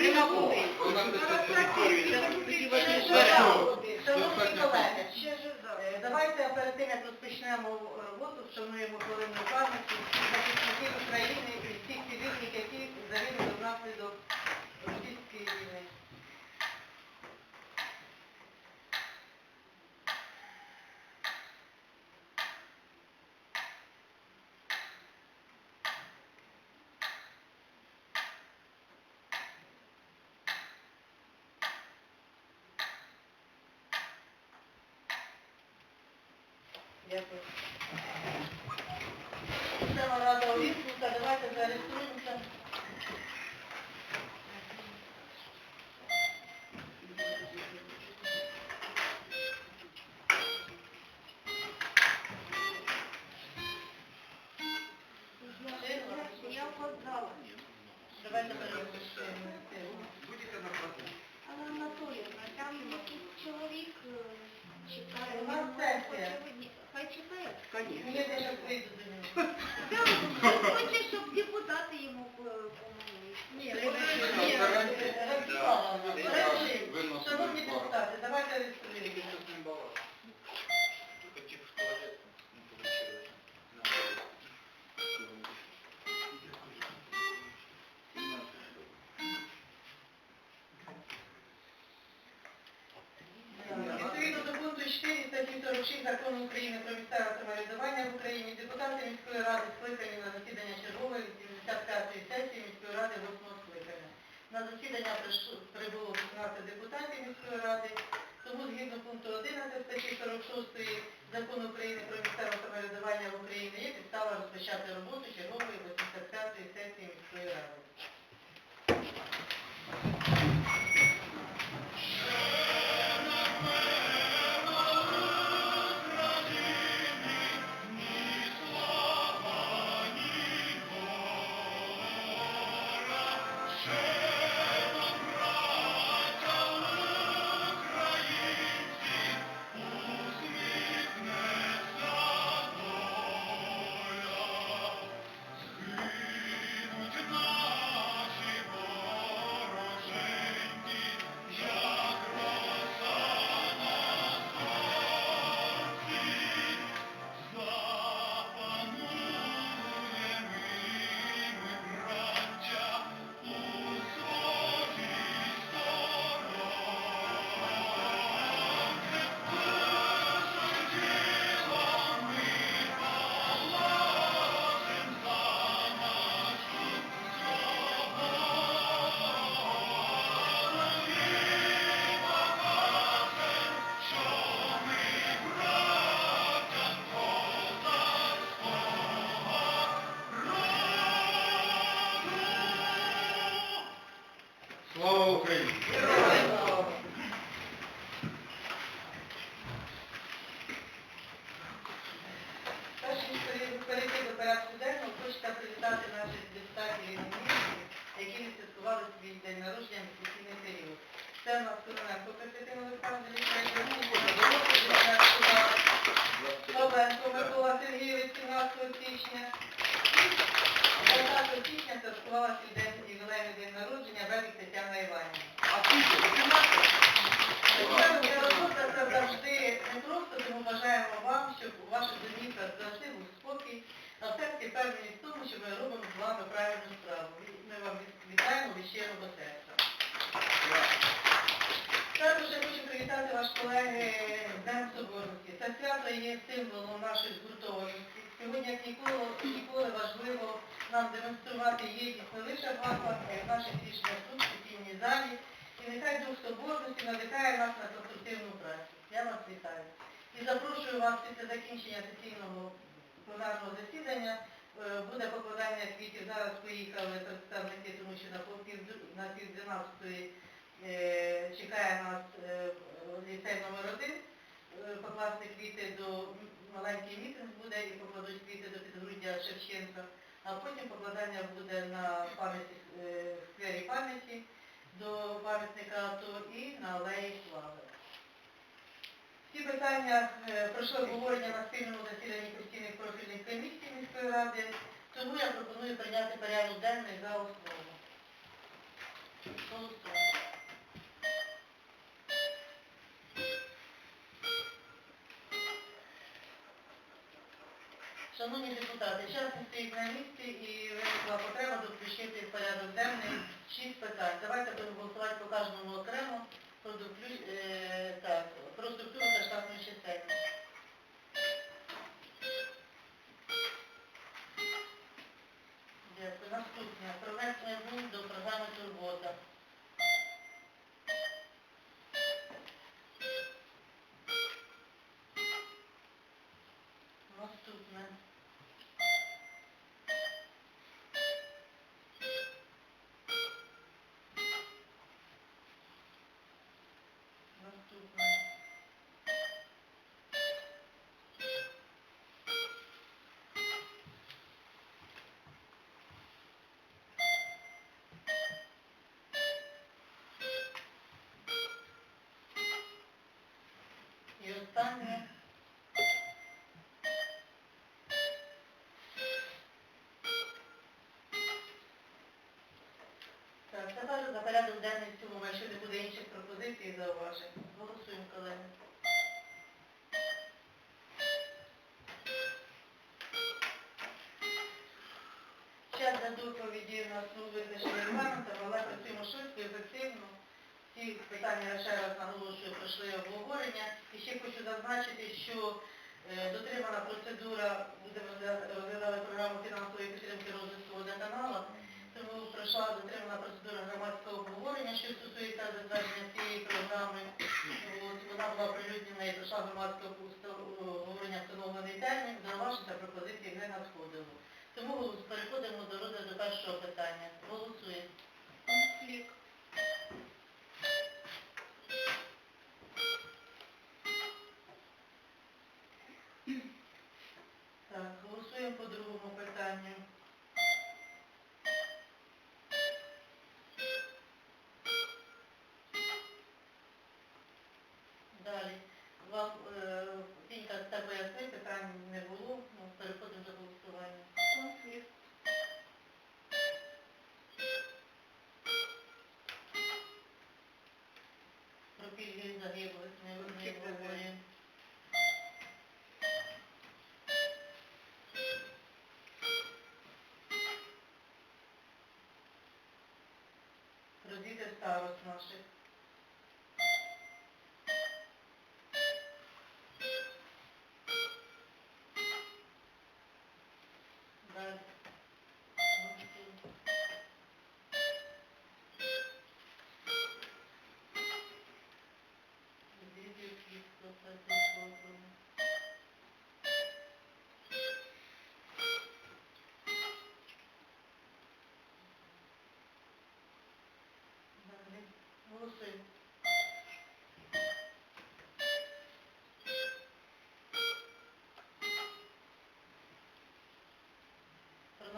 Вона не Шановні колеги, е, давайте перед тим, як розпочнемо роботу, вшануємо хвилину пам'яті захисників України і всіх цивільних, які загинули внаслідок російської війни. Дякую. Система рада увімкнута, давайте зареєструємося. Статті 46 Закону України про місцеве самоврядування в Україні депутати міської ради скликані на засідання чергової 85-ї сесії міської ради 8 скликання. На засідання прибуло 15 депутатів міської ради, тому згідно пункту 11 статті 46 Закону України про місцеве самоврядування в Україні є підстава розпочати роботу чергової Слава Україні! Перейти до порядку денного, хочеться привітати наших депутатів і які відсвяткували свій день народження в міський період. Це у нас Кононенко Костянтин Олександрович, Павленко Микола Сергійович 17 січня. 20 січня святкувала свій ювілейний день народження Бебік Тетяна Іванівна. Ця робота це завжди не просто, тому бажаємо вам, щоб у ваших домівках завжди був спокій, а в серці впевненість в тому, що ми робимо з вами правильну справу. Ми вам вітаємо від щирого серця. Також я хочу привітати ваш колеги з Днем Соборності. Це свято є символом нашої згуртованості. Сьогодні, як ніколи, ніколи важливо нам демонструвати єдність не лише в гаслах, а й в наших рішеннях тут, в сесійній залі. І нехай Дух Соборності надихає нас на конструктивну працю. Я вас вітаю. І запрошую вас після закінчення сесійного пленарного засідання. е, Буде покладання квітів. Зараз поїхали представники, тому що на пів, на пів 12 е, чекає нас е, ліцей номер один. Е, Покласти квіти до маленький мітинг буде і покладуть квіти до підгруддя Шевченка. А потім покладання буде на пам'яті е, сквері пам'яті до пам'ятника АТО і на алеї Слави. Ці питання е, пройшли обговорення на спільному засіданні постійних профільних комісій міської ради, тому я пропоную прийняти порядок денний за основу. Голосуємо. Шановні депутати, час не стоїть на місці і виникла потреба доключити в порядок денний шість питань. Давайте будемо голосувати по кожному окремо про, е, структуру та штатну чисельність. Дякую. Наступне. Про І. Так, тепер за порядок денний цьому, якщо не буде інших пропозицій зауважень. Голосуємо, колеги. Час для доповіді у нас у визначення регламентом, але працюємо і ефективно. Ці питання ще раз наголошую, пройшли обговорення. І ще хочу зазначити, що е, дотримана процедура, розгля- розглядали програму фінансової підтримки розвитку водоканалу, тому пройшла дотримана процедура громадського обговорення, що стосується затвердження цієї програми. Вона була оприлюднена і пройшла громадське обговорення встановлений термін, зауважень та пропозицій не надходило. Тому переходимо до розгляду першого питання. Голосуємо.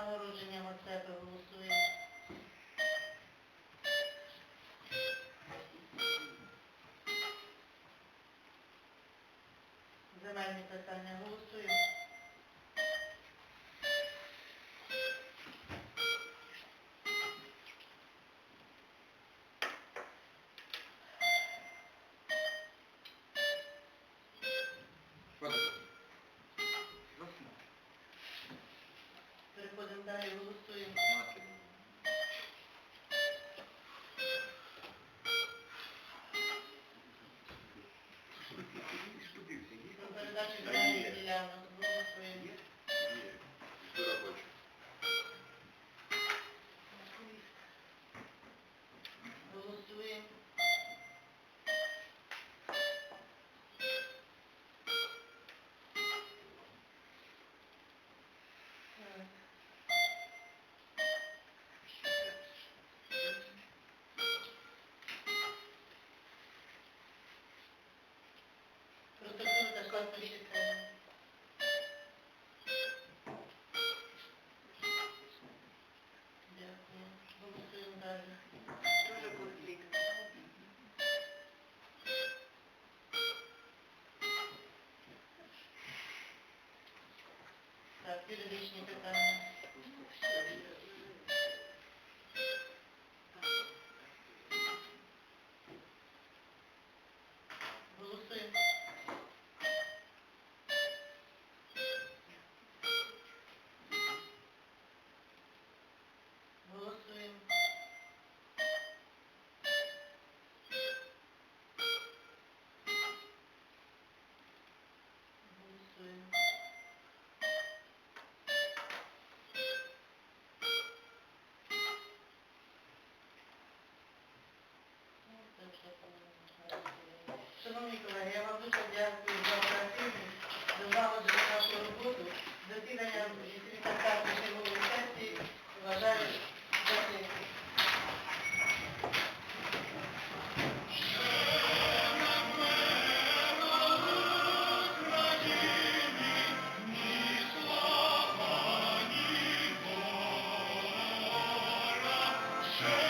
Нагородження Мацепи голосуємо. Земельні питання голосуємо. Юридичні питання. Yeah.